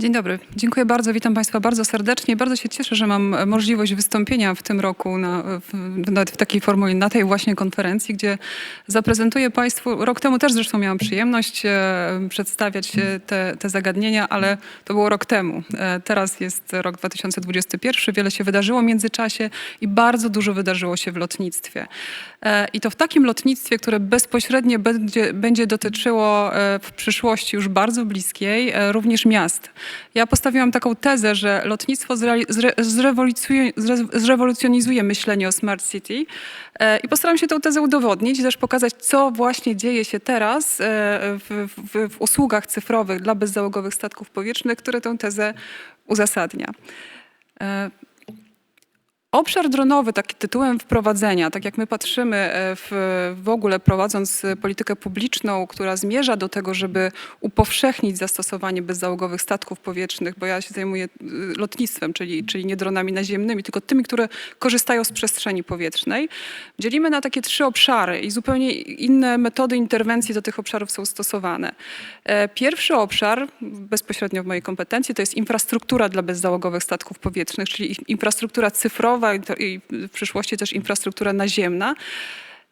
Dzień dobry. Dziękuję bardzo. Witam Państwa bardzo serdecznie. Bardzo się cieszę, że mam możliwość wystąpienia w tym roku na, w, w takiej formule, na tej właśnie konferencji, gdzie zaprezentuję Państwu, rok temu też zresztą miałam przyjemność e, przedstawiać te, te zagadnienia, ale to było rok temu. E, teraz jest rok 2021, wiele się wydarzyło w międzyczasie i bardzo dużo wydarzyło się w lotnictwie. E, I to w takim lotnictwie, które bezpośrednio będzie, będzie dotyczyło e, w przyszłości już bardzo bliskiej e, również miast. Ja postawiłam taką tezę, że lotnictwo zre, zrewolucjuje- zre, zrewolucjonizuje myślenie o smart city e, i postaram się tę tezę udowodnić też pokazać, co właśnie dzieje się teraz e, w, w, w usługach cyfrowych dla bezzałogowych statków powietrznych, które tę tezę uzasadnia. Obszar dronowy, taki tytułem wprowadzenia, tak jak my patrzymy e, w, w ogóle prowadząc e, politykę publiczną, która zmierza do tego, żeby upowszechnić zastosowanie bezzałogowych statków powietrznych, bo ja się zajmuję e, lotnictwem, czyli, czyli nie dronami naziemnymi, tylko tymi, które korzystają z przestrzeni powietrznej, dzielimy na takie trzy obszary i zupełnie inne metody interwencji do tych obszarów są stosowane. Pierwszy obszar, bezpośrednio w mojej kompetencji, to jest infrastruktura dla bezzałogowych statków powietrznych, czyli infrastruktura cyfrowa i w przyszłości też infrastruktura naziemna.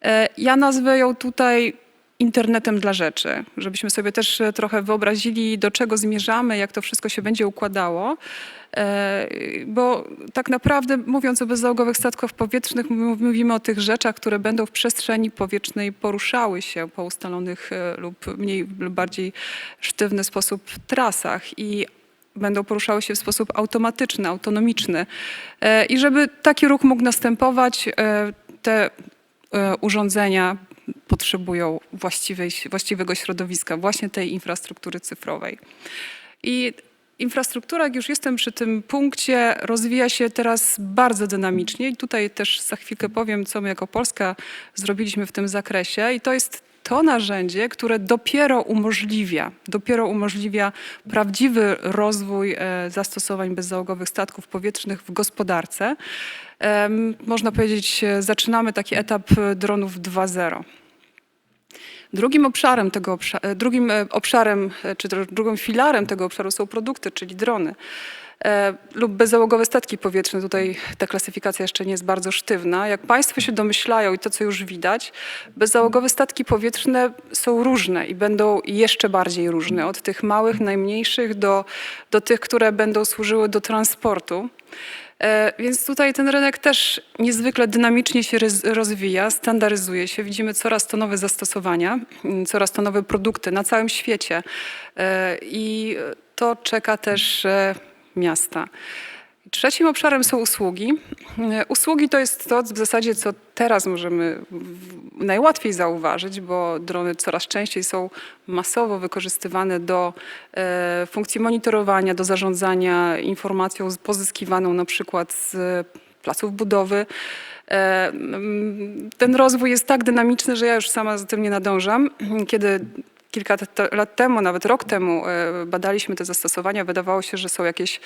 E, Ja nazwę ją tutaj internetem dla rzeczy, żebyśmy sobie też e, trochę wyobrazili, do czego zmierzamy, jak to wszystko się będzie układało. E, Bo tak naprawdę mówiąc o bezzałogowych statkach powietrznych, mów- mówimy o tych rzeczach, które będą w przestrzeni powietrznej poruszały się po ustalonych lub mniej lub bardziej sztywny sposób trasach i będą poruszały się w sposób automatyczny, autonomiczny. E, I żeby taki ruch mógł następować, e, te e, urządzenia potrzebują właściwej, właściwego środowiska, właśnie tej infrastruktury cyfrowej. I infrastruktura, jak już jestem przy tym punkcie, rozwija się teraz bardzo dynamicznie i tutaj też za chwilkę powiem, co my jako Polska zrobiliśmy w tym zakresie i to jest to narzędzie, które dopiero umożliwia, dopiero umożliwia prawdziwy rozwój e, zastosowań bezzałogowych statków powietrznych w gospodarce. Można powiedzieć, e, zaczynamy taki etap e, dronów 2.0. Drugim obszarem tego obsza- e, drugim obszarem, czy drugim filarem tego obszaru są produkty, czyli drony. E, lub bezzałogowe statki powietrzne. Tutaj ta klasyfikacja jeszcze nie jest bardzo sztywna. Jak Państwo się domyślają i to, co już widać, bezzałogowe statki powietrzne są różne i będą jeszcze bardziej różne. Od tych małych, najmniejszych do, do tych, które będą służyły do transportu. E, Więc tutaj ten rynek też niezwykle dynamicznie się roz- rozwija, standaryzuje się. Widzimy coraz to nowe zastosowania, mm, coraz to nowe produkty na całym świecie. E, I to czeka też miasta. Trzecim obszarem są usługi. Usługi to jest to w zasadzie, co teraz możemy najłatwiej zauważyć, bo drony coraz częściej są masowo wykorzystywane do e, funkcji monitorowania, do zarządzania informacją z- pozyskiwaną na przykład z placów budowy. E, Ten rozwój jest tak dynamiczny, że ja już sama za tym nie nadążam. Kiedy kilka lat temu, nawet rok temu e, badaliśmy te zastosowania, wydawało się, że są jakieś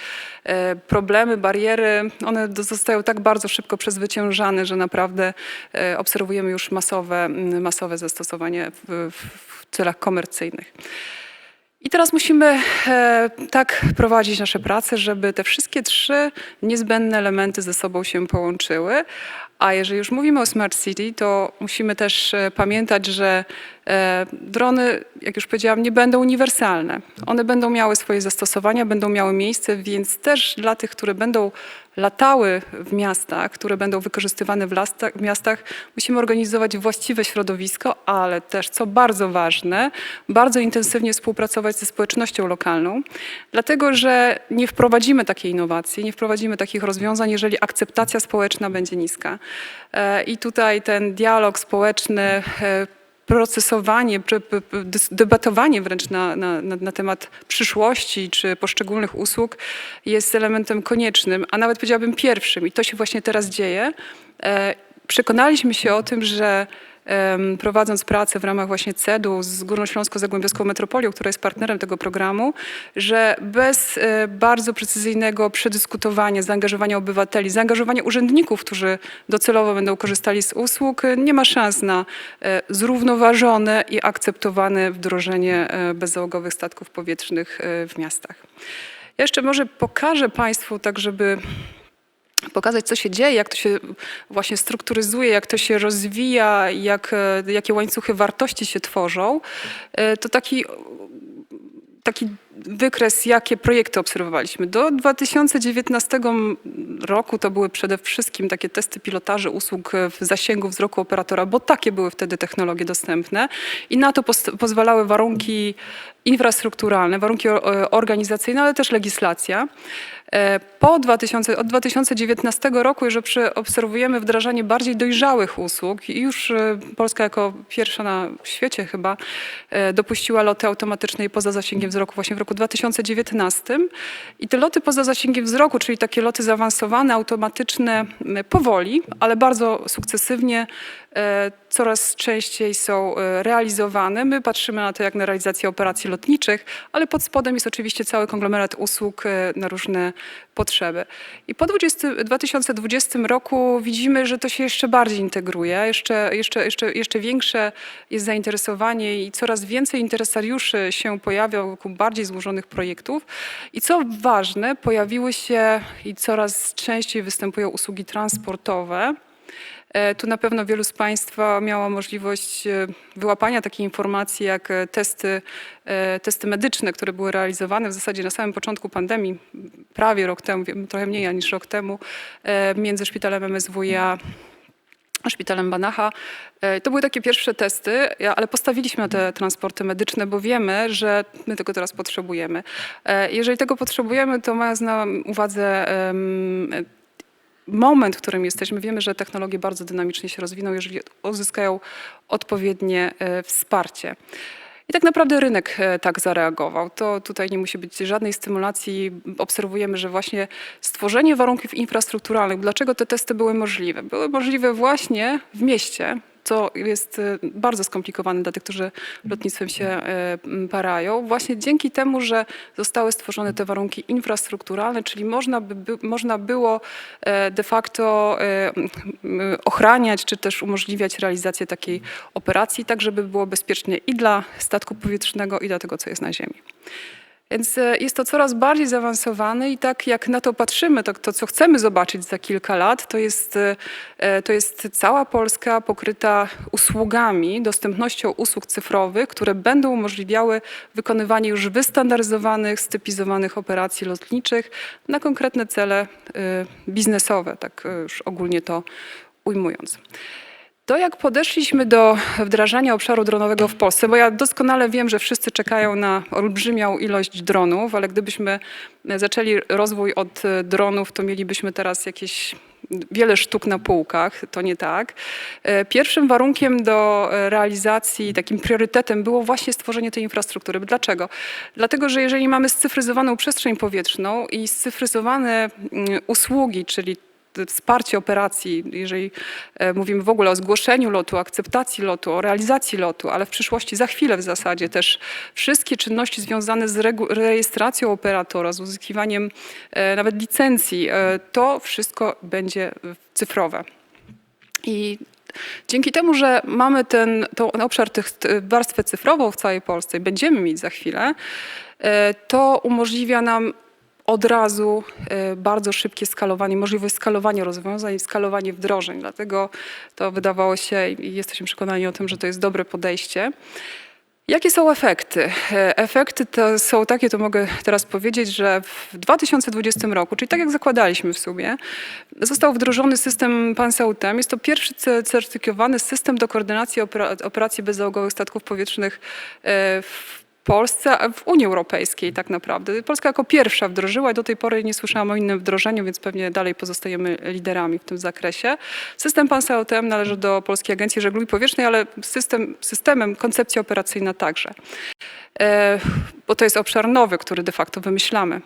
e, problemy, bariery. One zostają tak bardzo szybko przezwyciężane, że naprawdę e, obserwujemy już masowe, masowe zastosowanie w, w, celach komercyjnych. I teraz musimy tak prowadzić nasze prace, żeby te wszystkie trzy niezbędne elementy ze sobą się połączyły. A jeżeli już mówimy o Smart City, to musimy też e, pamiętać, że e, drony, jak już powiedziałam, nie będą uniwersalne. One będą miały swoje zastosowania, będą miały miejsce, więc też dla tych, które będą latały w miastach, które będą wykorzystywane w, lasta, w miastach, musimy organizować właściwe środowisko, ale też, co bardzo ważne, bardzo intensywnie współpracować ze społecznością lokalną, dlatego że nie wprowadzimy takiej innowacji, nie wprowadzimy takich rozwiązań, jeżeli akceptacja społeczna będzie niska. E, I tutaj ten dialog społeczny, e, procesowanie, debatowanie wręcz na, na, na, temat przyszłości czy poszczególnych usług jest elementem koniecznym, a nawet powiedziałabym pierwszym i to się właśnie teraz dzieje. E, Przekonaliśmy się o tym, że prowadząc pracę w ramach właśnie CEDU z Górnośląsko-Zagłębiowską Metropolią, która jest partnerem tego programu, że bez e, bardzo precyzyjnego przedyskutowania, zaangażowania obywateli, zaangażowania urzędników, którzy docelowo będą korzystali z usług, e, nie ma szans na e, zrównoważone i akceptowane wdrożenie bezzałogowych statków powietrznych w miastach. Jeszcze może pokażę Państwu, tak żeby pokazać, co się dzieje, jak to się właśnie strukturyzuje, jak to się rozwija, jak, e, jakie łańcuchy wartości się tworzą. E, To taki taki wykres, jakie projekty obserwowaliśmy. Do 2019 roku to były przede wszystkim takie testy pilotaży usług w zasięgu wzroku operatora, bo takie były wtedy technologie dostępne i na to pozwalały warunki infrastrukturalne, warunki organizacyjne, ale też legislacja. E, Po 2000, od 2019 roku przy- obserwujemy wdrażanie bardziej dojrzałych usług i już e, Polska jako pierwsza na świecie chyba e, dopuściła loty automatycznej poza zasięgiem wzroku właśnie w roku 2019. I te loty poza zasięgiem wzroku, czyli takie loty zaawansowane, automatyczne, powoli, ale bardzo sukcesywnie coraz częściej są realizowane. My patrzymy na to jak na realizację operacji lotniczych, ale pod spodem jest oczywiście cały konglomerat usług na różne potrzeby. I po 20, 2020 roku widzimy, że to się jeszcze bardziej integruje, jeszcze, jeszcze, jeszcze, jeszcze większe jest zainteresowanie i coraz więcej interesariuszy się pojawia wokół bardziej złożonych projektów. I co ważne, pojawiły się i coraz częściej występują usługi transportowe. E, Tu na pewno wielu z Państwa miało możliwość e, wyłapania takiej informacji jak e, testy, testy medyczne, które były realizowane w zasadzie na samym początku pandemii, prawie rok temu, trochę mniej niż rok temu, między szpitalem MSWiA szpitalem Banacha. To były takie pierwsze testy, ale postawiliśmy na te transporty medyczne, bo wiemy, że my tego teraz potrzebujemy. Jeżeli tego potrzebujemy, to mając na uwadze moment, w którym jesteśmy, wiemy, że technologie bardzo dynamicznie się rozwiną, jeżeli uzyskają odpowiednie e, wsparcie. I tak naprawdę rynek e, tak zareagował. To tutaj nie musi być żadnej stymulacji. Obserwujemy, że właśnie stworzenie warunków infrastrukturalnych, dlaczego te testy były możliwe? Były możliwe właśnie w mieście, co jest e, bardzo skomplikowane dla tych, którzy lotnictwem się e, parają. Właśnie dzięki temu, że zostały stworzone te warunki infrastrukturalne, czyli można, by, można było e, de facto ochraniać, czy też umożliwiać realizację takiej operacji, tak żeby było bezpiecznie i dla statku powietrznego, i dla tego, co jest na ziemi. Więc e, jest to coraz bardziej zaawansowane i tak jak na to patrzymy, to, to co chcemy zobaczyć za kilka lat, to jest, e, e, to jest cała Polska pokryta usługami, dostępnością usług cyfrowych, które będą umożliwiały wykonywanie już wystandaryzowanych, stypizowanych operacji lotniczych na konkretne cele biznesowe, tak już ogólnie to ujmując. To jak podeszliśmy do wdrażania obszaru dronowego w Polsce, bo ja doskonale wiem, że wszyscy czekają na olbrzymią ilość dronów, ale gdybyśmy zaczęli rozwój od dronów, to mielibyśmy teraz jakieś wiele sztuk na półkach, to nie tak. E, Pierwszym warunkiem do realizacji, takim priorytetem było właśnie stworzenie tej infrastruktury. Dlaczego? Dlatego, że jeżeli mamy scyfryzowaną przestrzeń powietrzną i scyfryzowane mm, usługi, czyli wsparcie operacji, jeżeli e, mówimy w ogóle o zgłoszeniu lotu, akceptacji lotu, o realizacji lotu, ale w przyszłości za chwilę w zasadzie też wszystkie czynności związane z rejestracją operatora, z uzyskiwaniem e, nawet licencji, e, to wszystko będzie cyfrowe. I dzięki temu, że mamy ten, ten obszar tych, warstwę cyfrową w całej Polsce będziemy mieć za chwilę, to umożliwia nam od razu e, bardzo szybkie skalowanie, możliwość skalowania rozwiązań i skalowanie wdrożeń. Dlatego to wydawało się i jesteśmy przekonani o tym, że to jest dobre podejście. Jakie są efekty? E, Efekty to są takie, to mogę teraz powiedzieć, że w 2020 roku, czyli tak jak zakładaliśmy w sumie, został wdrożony system PanSautem. Jest to pierwszy ce- certyfikowany system do koordynacji opera- operacji bezzałogowych statków powietrznych e, w Polsce, w Unii Europejskiej tak naprawdę. Polska jako pierwsza wdrożyła i do tej pory nie słyszałam o innym wdrożeniu, więc pewnie dalej pozostajemy liderami w tym zakresie. System PanSautem należy do Polskiej Agencji Żeglugi Powietrznej, ale system, systemem koncepcja operacyjna także. E, Bo to jest obszar nowy, który de facto wymyślamy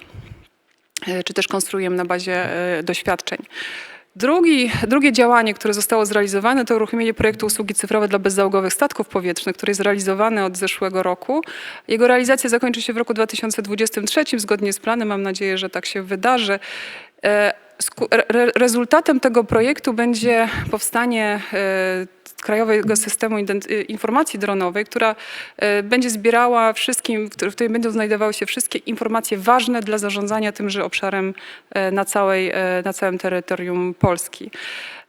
e, czy też konstruujemy na bazie e, doświadczeń. Drugi, drugie działanie, które zostało zrealizowane, to uruchomienie projektu usługi cyfrowe dla bezzałogowych statków powietrznych, który jest realizowany od zeszłego roku. Jego realizacja zakończy się w roku 2023 zgodnie z planem. Mam nadzieję, że tak się wydarzy. E, Rezultatem tego projektu będzie powstanie e, krajowego systemu y, informacji dronowej, która e, będzie zbierała wszystkim, w której- będą znajdowały się wszystkie informacje ważne dla zarządzania tymże obszarem e, na, całej, na całym terytorium Polski.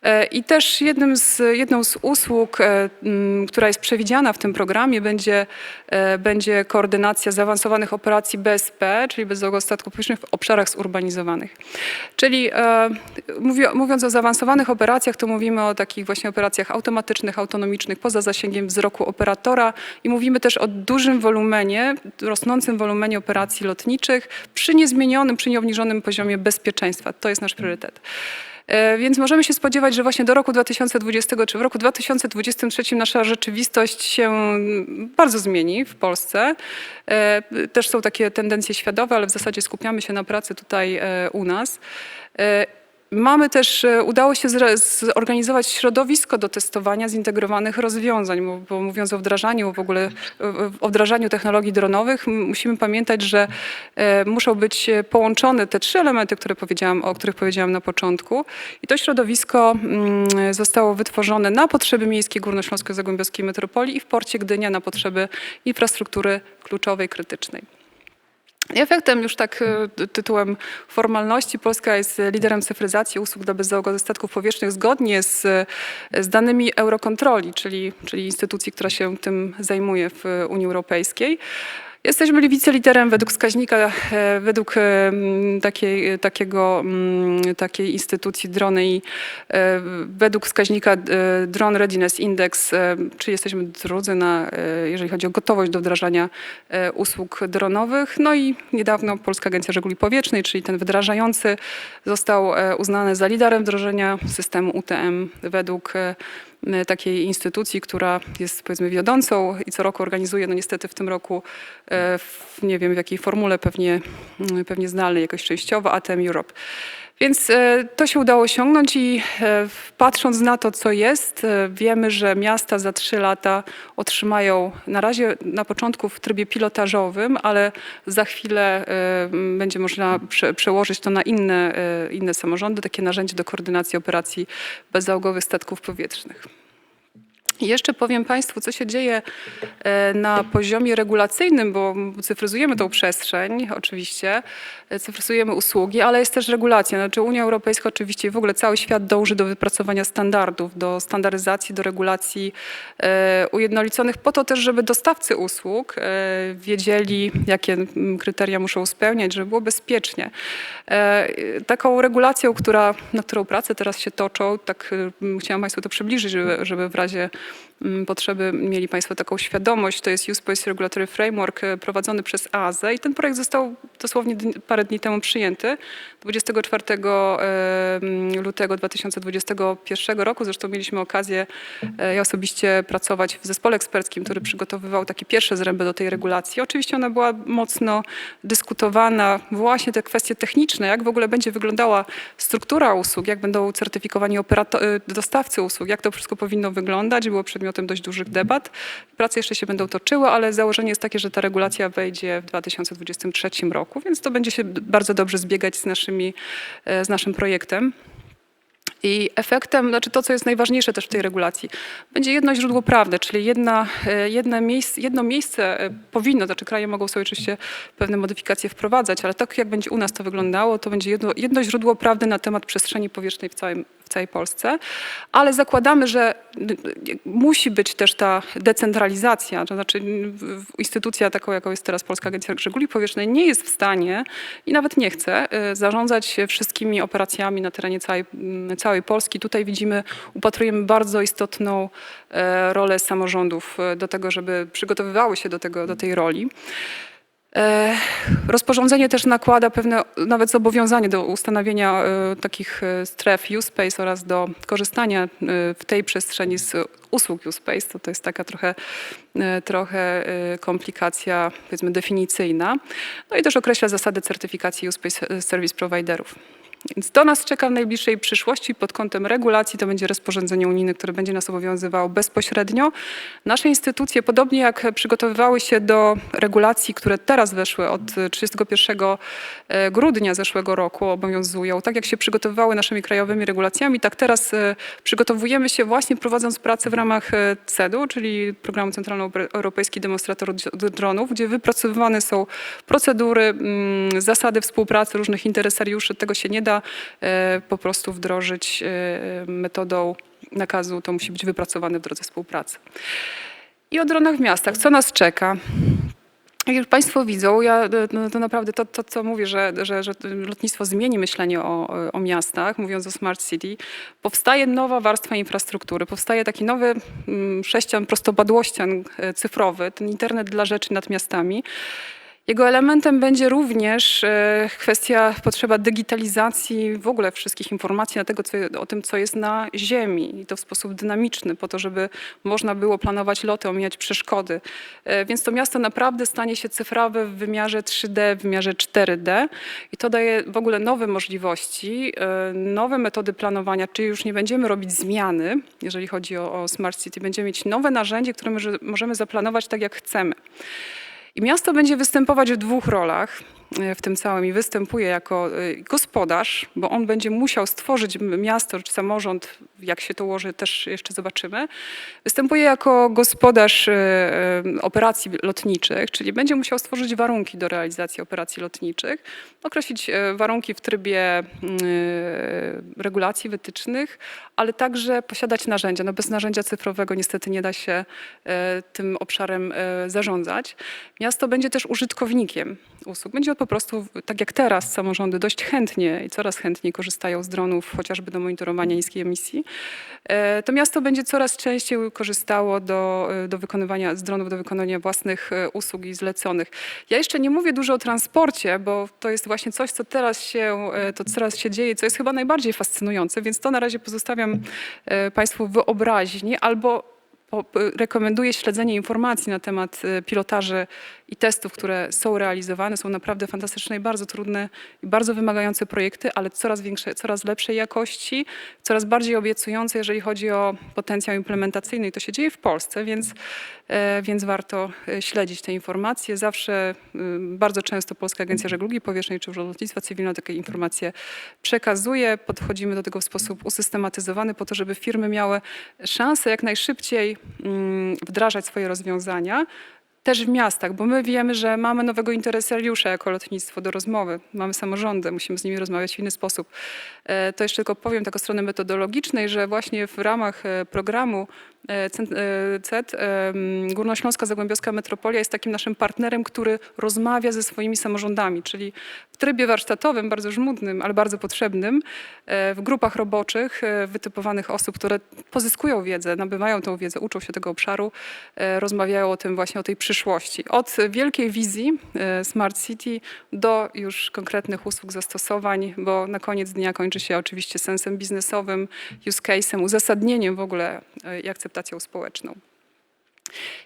E, I też jednym z, jedną z usług, e, która jest przewidziana w tym programie, będzie, e, będzie koordynacja zaawansowanych operacji BSP, czyli bezzałogowych statków powietrznych w obszarach zurbanizowanych. Czyli mówi, mówiąc o zaawansowanych operacjach, to mówimy o takich właśnie operacjach automatycznych, autonomicznych, poza zasięgiem wzroku operatora i mówimy też o dużym wolumenie, rosnącym wolumenie operacji lotniczych przy niezmienionym, przy nieobniżonym poziomie bezpieczeństwa. To jest nasz priorytet. Więc możemy się spodziewać, że właśnie do roku 2020 czy w roku 2023 nasza rzeczywistość się bardzo zmieni w Polsce. E, Też są takie tendencje światowe, ale w zasadzie skupiamy się na pracy tutaj e, u nas. Mamy też, e, udało się zorganizować środowisko do testowania zintegrowanych rozwiązań, bo, mówiąc o wdrażaniu w ogóle, o- wdrażaniu technologii dronowych, musimy pamiętać, że e, muszą być połączone te trzy elementy, które powiedziałam, o których powiedziałam na początku. I to środowisko mm, zostało wytworzone na potrzeby miejskiej Górnośląsko-Zagłębiowskiej Metropolii i w porcie Gdynia na potrzeby infrastruktury kluczowej, krytycznej. I Efektem już tak e, ty- tytułem formalności Polska jest liderem cyfryzacji usług dla bezzałogowych statków powietrznych zgodnie z, z danymi Eurokontroli, czyli, czyli instytucji, która się tym zajmuje w Unii Europejskiej. Jesteśmy wiceliderem według wskaźnika, e, według e, takiej, takiego, mm, takiej instytucji drony i e, według wskaźnika e, Drone Readiness Index, e, czy jesteśmy drudzy, na, e, jeżeli chodzi o gotowość do wdrażania e, usług dronowych. No i niedawno Polska Agencja Żeglugi Powietrznej, czyli ten wdrażający, został e, uznany za liderem wdrożenia systemu UTM według e, takiej instytucji, która jest powiedzmy wiodącą i co roku organizuje, no niestety w tym roku e, w, nie wiem w jakiej formule, pewnie, mm, pewnie zdalnej, jakoś częściowo, ATM Europe. Więc e, to się udało osiągnąć i e, patrząc na to, co jest, e, wiemy, że miasta za trzy lata otrzymają na razie na początku w trybie pilotażowym, ale za chwilę będzie można prze, przełożyć to na inne, inne samorządy, takie narzędzie do koordynacji operacji bezzałogowych statków powietrznych. Jeszcze powiem Państwu, co się dzieje e, na poziomie regulacyjnym, bo cyfryzujemy tą przestrzeń, oczywiście, e, cyfryzujemy usługi, ale jest też regulacja. Znaczy Unia Europejska oczywiście w ogóle cały świat dąży do wypracowania standardów, do standaryzacji, do regulacji e, ujednoliconych, po to też, żeby dostawcy usług wiedzieli, jakie kryteria muszą spełniać, żeby było bezpiecznie. Taką regulacją, która, na którą prace teraz się toczą, tak chciałam Państwu to przybliżyć, żeby, żeby w razie potrzeby mieli Państwo taką świadomość. To jest Use Policy Regulatory Framework e, prowadzony przez AZE i ten projekt został dosłownie parę dni temu przyjęty. 24 e, mm, lutego 2021 roku zresztą mieliśmy okazję e, ja osobiście pracować w zespole eksperckim, który przygotowywał takie pierwsze zręby do tej regulacji. Oczywiście ona była mocno dyskutowana, właśnie te kwestie techniczne, jak w ogóle będzie wyglądała struktura usług, jak będą certyfikowani y, dostawcy usług, jak to wszystko powinno wyglądać. Było przedmiotem dość dużych debat. Prace jeszcze się będą toczyły, ale założenie jest takie, że ta regulacja wejdzie w 2023 roku, więc to będzie się bardzo dobrze zbiegać z, naszymi, e, z naszym projektem. I efektem, znaczy to, co jest najważniejsze też w tej regulacji, będzie jedno źródło prawne, czyli jedna, e, jedno, miejsce, jedno miejsce e, powinno, znaczy kraje mogą sobie oczywiście pewne modyfikacje wprowadzać, ale tak jak będzie u nas to wyglądało, to będzie jedno, jedno źródło prawdy na temat przestrzeni powietrznej w całym, w całej Polsce, ale zakładamy, że musi być też ta decentralizacja, to znaczy instytucja taką, jaką jest teraz Polska Agencja Żeglugi Powietrznej nie jest w stanie i nawet nie chce e, zarządzać wszystkimi operacjami na terenie całej, m, całej Polski. Tutaj widzimy, upatrujemy bardzo istotną e, rolę samorządów e, do tego, żeby przygotowywały się do, tego, do tej roli. E, Rozporządzenie też nakłada pewne nawet zobowiązanie do ustanowienia e, takich e, stref U-Space oraz do korzystania w tej przestrzeni z usług U-Space. To, to jest taka trochę, trochę komplikacja powiedzmy definicyjna. No i też określa zasady certyfikacji U-Space Service Providerów. Więc to nas czeka w najbliższej przyszłości pod kątem regulacji. To będzie rozporządzenie unijne, które będzie nas obowiązywało bezpośrednio. Nasze instytucje, podobnie jak przygotowywały się do regulacji, które teraz weszły od 31 e, grudnia zeszłego roku, obowiązują, tak jak się przygotowywały naszymi krajowymi regulacjami, tak teraz e, przygotowujemy się właśnie prowadząc pracę w ramach e, CEDU, czyli Programu Centralnoeuropejski Demonstrator Dronów, gdzie wypracowywane są procedury, mm, zasady współpracy różnych interesariuszy. Tego się nie da e, po prostu wdrożyć e, metodą nakazu. To musi być wypracowane w drodze współpracy. I o dronach w miastach. Co nas czeka? Jak Państwo widzą, ja no, to naprawdę to, to co mówię, że, że, że lotnictwo zmieni myślenie o, o miastach, mówiąc o smart city, powstaje nowa warstwa infrastruktury, powstaje taki nowy mm, sześcian, prostopadłościan e, cyfrowy, ten internet dla rzeczy nad miastami. Jego elementem będzie również e, kwestia, potrzeba digitalizacji w ogóle wszystkich informacji na tego, co, o tym, co jest na Ziemi i to w sposób dynamiczny, po to, żeby można było planować loty, omijać przeszkody. E, Więc to miasto naprawdę stanie się cyfrowe w wymiarze 3D, w wymiarze 4D i to daje w ogóle nowe możliwości, e, nowe metody planowania, czyli już nie będziemy robić zmiany, jeżeli chodzi o, o Smart City, będziemy mieć nowe narzędzie, które może- możemy zaplanować tak, jak chcemy. I miasto będzie występować w dwóch rolach w tym całym i występuje jako e, gospodarz, bo on będzie musiał stworzyć miasto czy samorząd, jak się to ułoży też jeszcze zobaczymy. Występuje jako gospodarz e, operacji lotniczych, czyli będzie musiał stworzyć warunki do realizacji operacji lotniczych, określić warunki w trybie regulacji wytycznych, ale także posiadać narzędzia. No bez narzędzia cyfrowego niestety nie da się tym obszarem zarządzać. Miasto będzie też użytkownikiem usług. Będzie po prostu, tak jak teraz, samorządy dość chętnie i coraz chętniej korzystają z dronów, chociażby do monitorowania niskiej emisji. E, To miasto będzie coraz częściej korzystało do, e, do wykonywania, z dronów do wykonania własnych e, usług i zleconych. Ja jeszcze nie mówię dużo o transporcie, bo to jest właśnie coś, co teraz się, to teraz się dzieje, co jest chyba najbardziej fascynujące, więc to na razie pozostawiam Państwu wyobraźni albo rekomenduję śledzenie informacji na temat pilotaży i testów, które są realizowane. Są naprawdę fantastyczne i bardzo trudne i bardzo wymagające projekty, ale coraz większe, coraz lepszej jakości, coraz bardziej obiecujące, jeżeli chodzi o potencjał implementacyjny. I to się dzieje w Polsce, więc, e, więc warto e, śledzić te informacje. Zawsze y, bardzo często Polska Agencja Żeglugi Powietrznej czy Lotnictwa Cywilnego takie informacje przekazuje. Podchodzimy do tego w sposób usystematyzowany po to, żeby firmy miały szansę jak najszybciej mm, wdrażać swoje rozwiązania. Też w miastach, bo my wiemy, że mamy nowego interesariusza jako lotnictwo do rozmowy. Mamy samorządy, musimy z nimi rozmawiać w inny sposób. E, To jeszcze tylko powiem tak o strony metodologicznej, że właśnie w ramach e, programu CET e, m, Górnośląska Zagłębiowska Metropolia jest takim naszym partnerem, który rozmawia ze swoimi samorządami, czyli w trybie warsztatowym, bardzo żmudnym, ale bardzo potrzebnym, e, w grupach roboczych e, wytypowanych osób, które pozyskują wiedzę, nabywają tą wiedzę, uczą się tego obszaru, e, rozmawiają o tym właśnie, o tej przyszłości. Od wielkiej wizji e, Smart City do już konkretnych usług, zastosowań, bo na koniec dnia kończy się oczywiście sensem biznesowym, use case'em, uzasadnieniem w ogóle e, i akceptacją społeczną.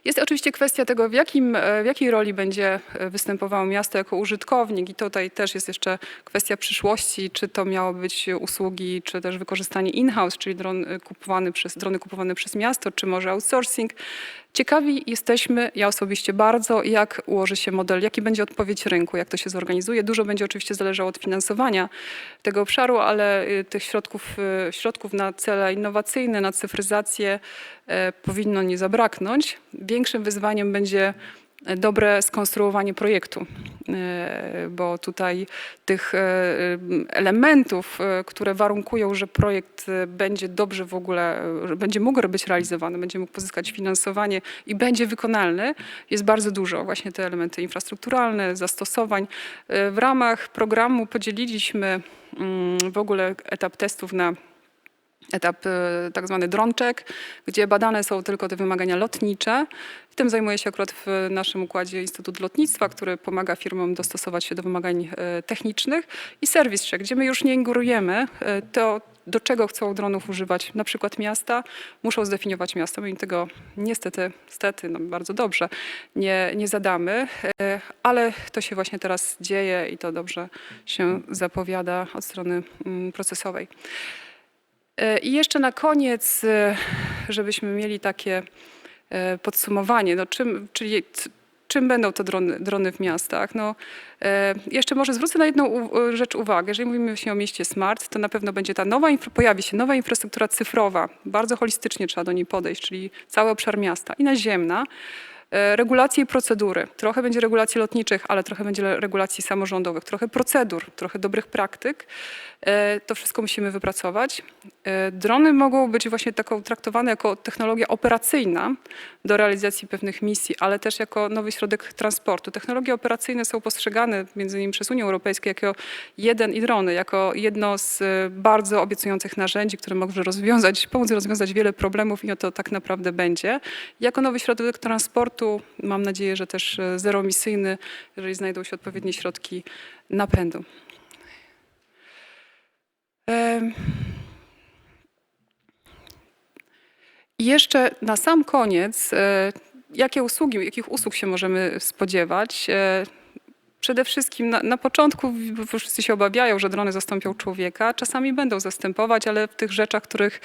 Jest oczywiście kwestia tego, w, jakim, e, w jakiej roli będzie e, występowało miasto jako użytkownik i tutaj też jest jeszcze kwestia przyszłości, czy to miało być usługi, czy też wykorzystanie in-house, czyli dron e, kupowany przez, drony kupowane przez miasto, czy może outsourcing. Ciekawi jesteśmy, ja osobiście bardzo, jak ułoży się model, jaki będzie odpowiedź rynku, jak to się zorganizuje. Dużo będzie oczywiście zależało od finansowania tego obszaru, ale y, tych środków, y, środków na cele innowacyjne, na cyfryzację e, powinno nie zabraknąć. Większym wyzwaniem będzie dobre skonstruowanie projektu, e, bo tutaj tych e, elementów, e, które warunkują, że projekt będzie dobrze w ogóle, będzie mógł być realizowany, będzie mógł pozyskać finansowanie i będzie wykonalny, jest bardzo dużo. Właśnie te elementy infrastrukturalne, zastosowań. W ramach programu podzieliliśmy mm, w ogóle etap testów na etap e, tak zwany drączek, gdzie badane są tylko te wymagania lotnicze. Tym zajmuje się akurat w naszym układzie Instytut Lotnictwa, który pomaga firmom dostosować się do wymagań e, technicznych i serwis check, gdzie my już nie ingurujemy, e, to do czego chcą dronów używać, na przykład miasta, muszą zdefiniować miasto. My im tego niestety, stety, no bardzo dobrze nie, nie zadamy, ale to się właśnie teraz dzieje i to dobrze się zapowiada od strony mm, procesowej. E, I jeszcze na koniec, e, żebyśmy mieli takie e, podsumowanie, no czym, czyli czym będą te drony, drony w miastach? No, jeszcze może zwrócę na jedną rzecz uwagę. Jeżeli mówimy właśnie o mieście smart, to na pewno będzie ta nowa, pojawi się nowa infrastruktura cyfrowa. Bardzo holistycznie trzeba do niej podejść, czyli cały obszar miasta i naziemna. E, Regulacje i procedury. Trochę będzie regulacji lotniczych, ale trochę będzie regulacji samorządowych, trochę procedur, trochę dobrych praktyk. E, To wszystko musimy wypracować. E, Drony mogą być właśnie taką traktowane jako technologia operacyjna do realizacji pewnych misji, ale też jako nowy środek transportu. Technologie operacyjne są postrzegane między innymi przez Unię Europejską jako jeden i drony, jako jedno z bardzo obiecujących narzędzi, które może rozwiązać, pomóc rozwiązać wiele problemów i o to tak naprawdę będzie. Jako nowy środek transportu mam nadzieję, że też e, zeroemisyjny, jeżeli znajdą się odpowiednie środki napędu. I jeszcze na sam koniec, e, jakie usługi, jakich usług się możemy spodziewać? Przede wszystkim na, na początku wszyscy się obawiają, że drony zastąpią człowieka. Czasami będą zastępować, ale w tych rzeczach, których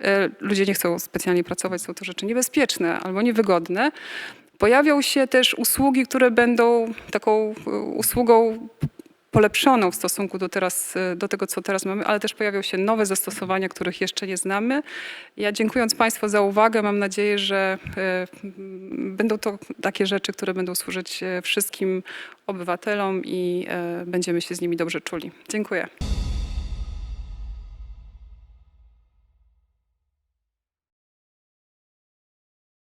e, ludzie nie chcą specjalnie pracować, są to rzeczy niebezpieczne albo niewygodne. Pojawią się też usługi, które będą taką e, usługą polepszoną w stosunku do, teraz, e, do tego, co teraz mamy, ale też pojawią się nowe zastosowania, których jeszcze nie znamy. Ja dziękując Państwu za uwagę, mam nadzieję, że m, będą to takie rzeczy, które będą służyć e, wszystkim obywatelom i będziemy się z nimi dobrze czuli. Dziękuję.